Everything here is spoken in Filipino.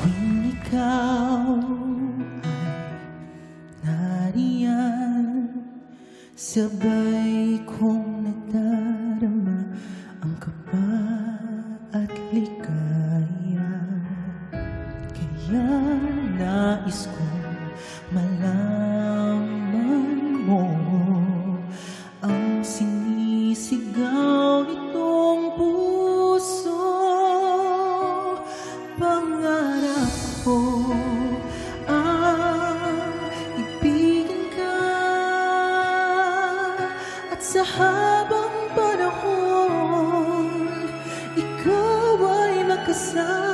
Tuwing ikaw ay nariyan Sabay kong nagdarama ang kaba at ligaya. Kaya nais kong At sa habang panahon Ikaw ay magkasama.